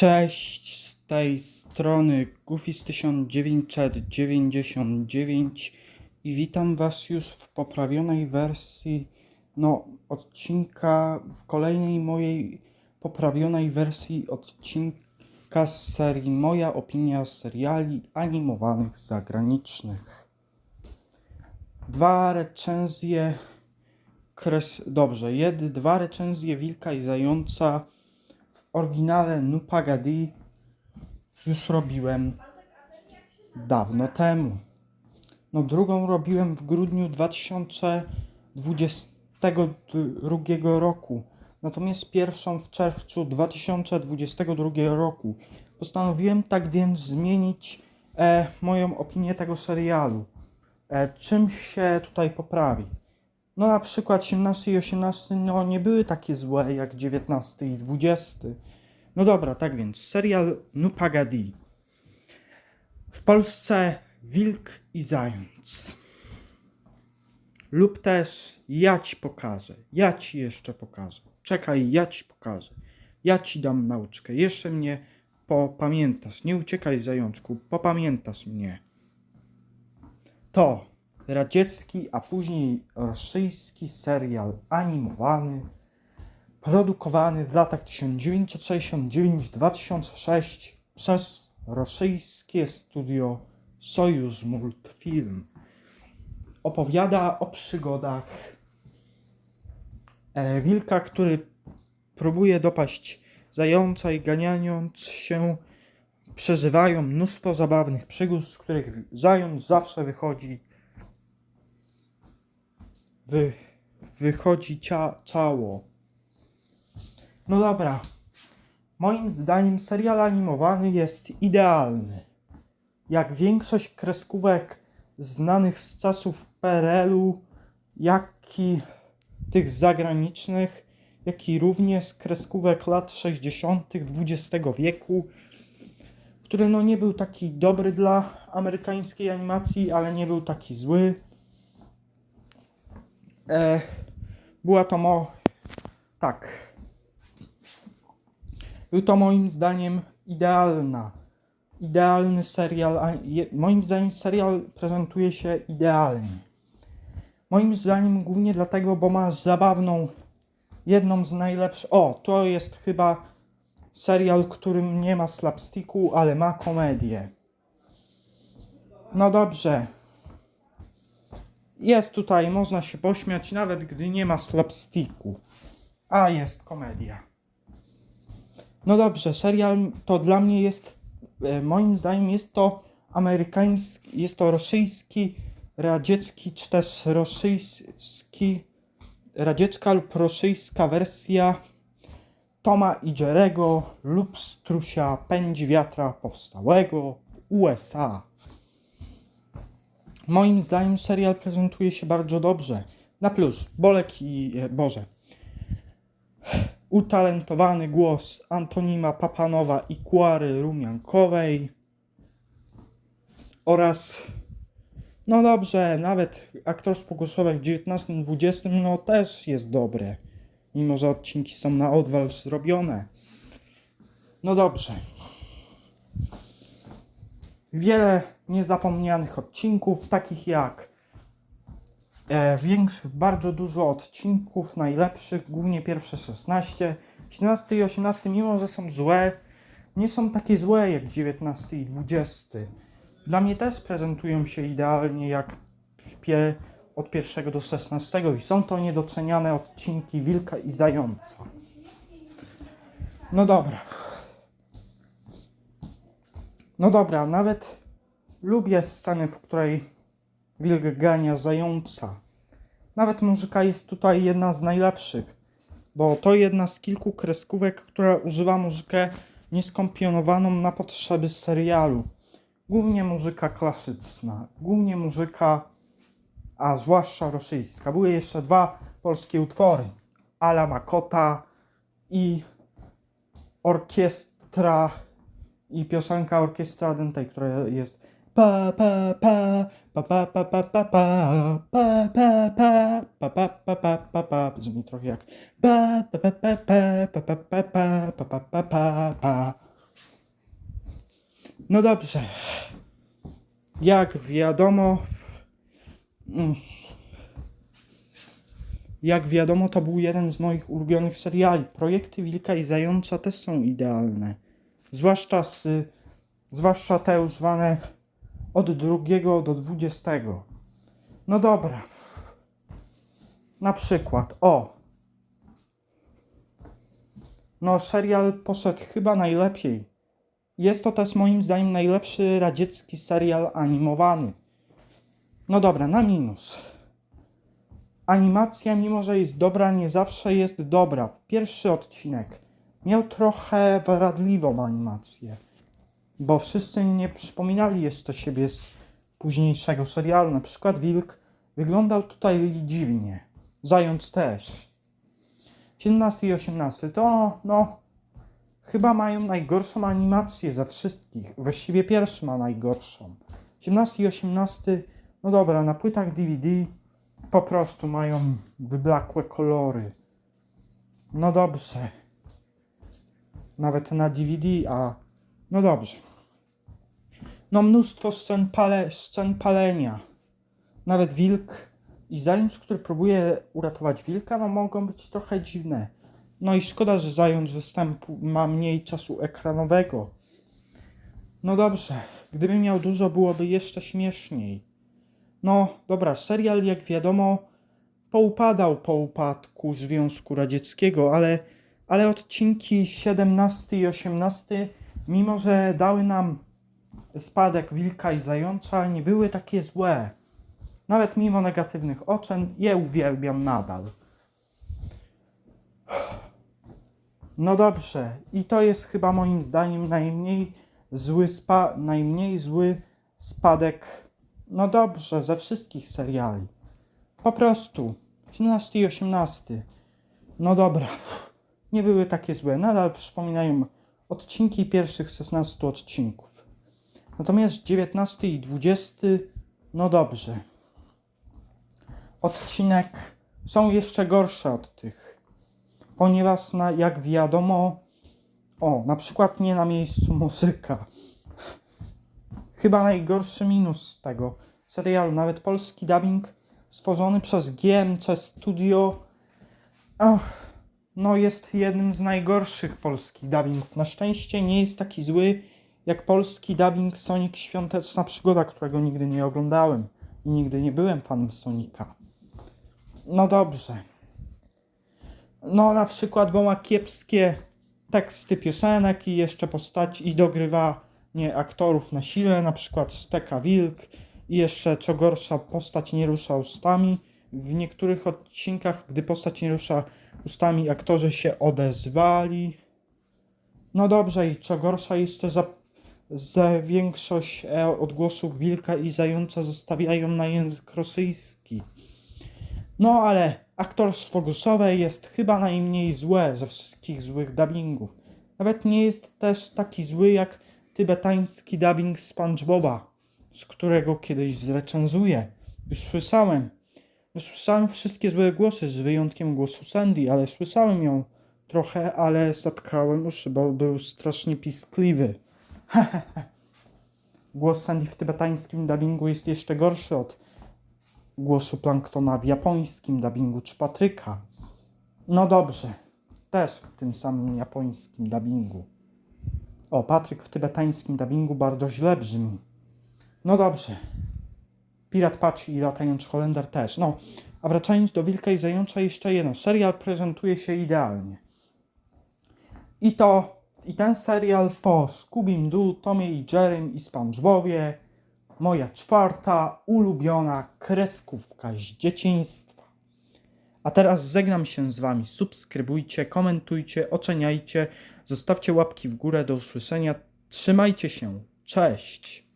Cześć, z tej strony Goofy 1999 i witam Was już w poprawionej wersji, no, odcinka, w kolejnej mojej poprawionej wersji odcinka z serii Moja opinia seriali animowanych zagranicznych. Dwa recenzje, kres, dobrze, jed, dwa recenzje Wilka i Zająca oryginale Nupagadi już robiłem dawno temu. No drugą robiłem w grudniu 2022 roku. Natomiast pierwszą w czerwcu 2022 roku. Postanowiłem tak więc zmienić e, moją opinię tego serialu. E, czym się tutaj poprawi? No na przykład 17 i 18 no nie były takie złe jak 19 i 20. No dobra, tak więc serial Nupagadi. W Polsce Wilk i Zając. Lub też ja ci pokażę, ja ci jeszcze pokażę. Czekaj, ja ci pokażę. Ja ci dam nauczkę. Jeszcze mnie popamiętasz. Nie uciekaj, zajączku, popamiętasz mnie. To radziecki, a później rosyjski serial animowany, produkowany w latach 1969-2006 przez rosyjskie studio Sojusz Multfilm. Opowiada o przygodach e, wilka, który próbuje dopaść zająca i ganiając się przeżywają mnóstwo zabawnych przygód, z których zając zawsze wychodzi wy, wychodzi cia, ciało. No dobra. Moim zdaniem serial animowany jest idealny. Jak większość kreskówek znanych z czasów PRL-u, jak i tych zagranicznych, jak i również kreskówek lat 60. XX wieku, który no nie był taki dobry dla amerykańskiej animacji, ale nie był taki zły. E, była to mo... Tak. Był to moim zdaniem idealna. Idealny serial. je- Moim zdaniem serial prezentuje się idealnie. Moim zdaniem głównie dlatego, bo ma zabawną, jedną z najlepszych. O, to jest chyba serial, którym nie ma slapsticku, ale ma komedię. No dobrze. Jest tutaj, można się pośmiać, nawet gdy nie ma slapsticku. A jest komedia. No dobrze, serial to dla mnie jest, e, moim zdaniem jest to amerykański, jest to rosyjski, radziecki, czy też rosyjski, radziecka lub rosyjska wersja Toma i Jerego lub Strusia Pędzi Wiatra Powstałego w USA. Moim zdaniem serial prezentuje się bardzo dobrze. Na plus, Bolek i e, Boże. Utalentowany głos Antonima Papanowa i Kłary Rumiankowej oraz no dobrze, nawet aktorstwo głosowe w 19-20 no też jest dobre. Mimo, że odcinki są na odwal zrobione. No dobrze. Wiele niezapomnianych odcinków, takich jak e, większy, bardzo dużo odcinków najlepszych, głównie pierwsze 16. 17 i 18, mimo że są złe, nie są takie złe jak 19 i 20. Dla mnie też prezentują się idealnie jak pie, od pierwszego do 16 i są to niedoceniane odcinki Wilka i Zająca. No dobra. No dobra, nawet lubię scenę, w której wilk gania zająca. Nawet muzyka jest tutaj jedna z najlepszych, bo to jedna z kilku kreskówek, która używa muzykę nieskomponowaną na potrzeby serialu. Głównie muzyka klasyczna, głównie muzyka, a zwłaszcza rosyjska. Były jeszcze dwa polskie utwory. Ala Makota i orkiestra i piosenka orkiestra Dentej, która jest pa pa pa pa pa pa pa pa pa pa pa pa pa pa pa pa pa pa brzmi trochę jak pa pa pa pa pa pa pa pa pa pa pa pa pa No dobrze. Jak wiadomo. mm, Jak wiadomo, to był jeden z moich ulubionych seriali. Projekty Wilka i Zająca też są idealne. Zwłaszcza, z, zwłaszcza te używane od drugiego do dwudziestego. No dobra. Na przykład, o. No, serial poszedł chyba najlepiej. Jest to też moim zdaniem najlepszy radziecki serial animowany. No dobra, na minus. Animacja, mimo że jest dobra, nie zawsze jest dobra. Pierwszy odcinek miał trochę wadliwą animację, bo wszyscy nie przypominali jeszcze siebie z późniejszego serialu. Na przykład Wilk wyglądał tutaj dziwnie. Zając też. 17 i 18 to, no, chyba mają najgorszą animację ze wszystkich. Właściwie pierwszy ma najgorszą. 17 i 18, no dobra, na płytach DVD po prostu mają wyblakłe kolory. No dobrze. Nawet na DVD, a no dobrze. No mnóstwo scen, pale, scen palenia. Nawet wilk i zając, który próbuje uratować wilka, no mogą być trochę dziwne. No i szkoda, że zając występu ma mniej czasu ekranowego. No dobrze, gdyby miał dużo, byłoby jeszcze śmieszniej. No dobra, serial jak wiadomo poupadał po upadku Związku Radzieckiego, ale, ale odcinki 17 i 18, mimo że dały nam spadek wilka i zająca, nie były takie złe. Nawet mimo negatywnych ocen, je uwielbiam nadal. No dobrze, i to jest chyba moim zdaniem najmniej zły, spa, najmniej zły spadek, no dobrze, ze wszystkich seriali. Po prostu, 17 i 18. No dobra, nie były takie złe, nadal przypominają odcinki pierwszych 16 odcinków. Natomiast 19 i 20, no dobrze. Odcinek są jeszcze gorsze od tych ponieważ na, jak wiadomo, o, na przykład nie na miejscu muzyka. Chyba najgorszy minus tego serialu, nawet polski dubbing stworzony przez GMC Studio, no jest jednym z najgorszych polskich dubbingów. Na szczęście nie jest taki zły jak polski dubbing Sonic Świąteczna Przygoda, którego nigdy nie oglądałem i nigdy nie byłem fanem Sonika. No dobrze. No na przykład, bo ma kiepskie teksty piosenek i jeszcze postaci i dogrywa nie aktorów na siłę, na przykład Steka Wilk i jeszcze co gorsza postać nie rusza ustami. W niektórych odcinkach, gdy postać nie rusza ustami, aktorzy się odezwali. No dobrze i co gorsza jeszcze za, za większość e, odgłosów wilka i zająca zostawiają na język rosyjski. No ale aktorstwo głosowe jest chyba najmniej złe ze wszystkich złych dubbingów. Nawet nie jest też taki zły jak tybetański dubbing SpongeBoba, z którego kiedyś zrecenzuję. Już słyszałem. Już słyszałem wszystkie złe głosy, z wyjątkiem głosu Sandy, ale słyszałem ją trochę, ale zatkałem uszy, bo był strasznie piskliwy. Głos Sandy w tybetańskim dubbingu jest jeszcze gorszy od głosu Planktona w japońskim dubbingu czy Patryka. No dobrze, też w tym samym japońskim dubbingu. O, Patryk w tybetańskim dubbingu bardzo źle brzmi. No dobrze. Pirat Paci i latający Holender też. No, a wracając do Wilka i Zająca jeszcze jedno. Serial prezentuje się idealnie. I to, i ten serial po Scooby Doo, Tomie i Jerrym i SpongeBobie moja czwarta ulubiona kreskówka z dzieciństwa. A teraz żegnam się z Wami. Subskrybujcie, komentujcie, oceniajcie, zostawcie łapki w górę do usłyszenia. Trzymajcie się. Cześć!